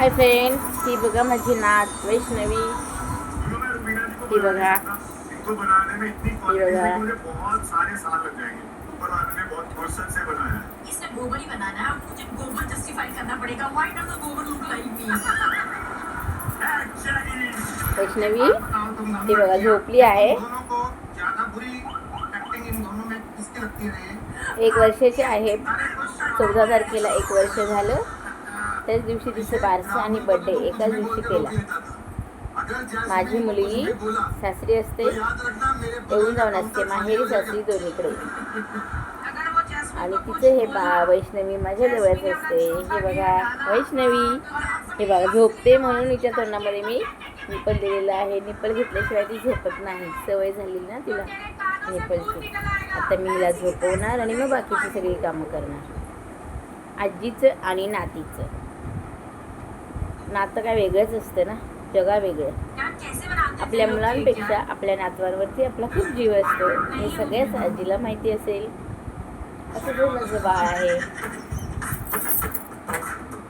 Hi friends ही बघा माझी नात वैष्णवी. ये बघा. बघा। आपने बहुत फुर्सत से बनाया है इसने गोबर ही बनाना है और मुझे गोबर जस्टिफाई करना पड़ेगा। Why does the gobar look like me Vaishnavi ती बघा झोपली आहे. एक वर्षाची आहे. चौदा तारखेला एक वर्ष झालं. त्याच दिवशी तिचे बारसे आणि बड्डे एकाच दिवशी केला. माझी मुलगी सासरी असते येऊन जाऊन असते माहेरी सासरी दोन्हीकडे. आणि तिचं हे बा वैष्णवी माझ्या जवळच असते. हे बघा वैष्णवी हे बघा झोपते म्हणून हिच्या तोंडामध्ये मी निपल दिलेलं आहे. निपल घेतल्याशिवाय ती झोपत नाही. सवय झाली ना तिला निपलची आता मी हिला झोपवणार आणि मग बाकीची सगळी कामं करणार. आजीचं आणि नातीचं. नातं काय वेगळंच असते ना? जगा वेगळं. आपल्या मुलांपेक्षा आपल्या नातवांवरती आपला खूप जीव असतो. हे सगळ्याच आजीला माहिती असेल. असं जे माझं बाळ आहे.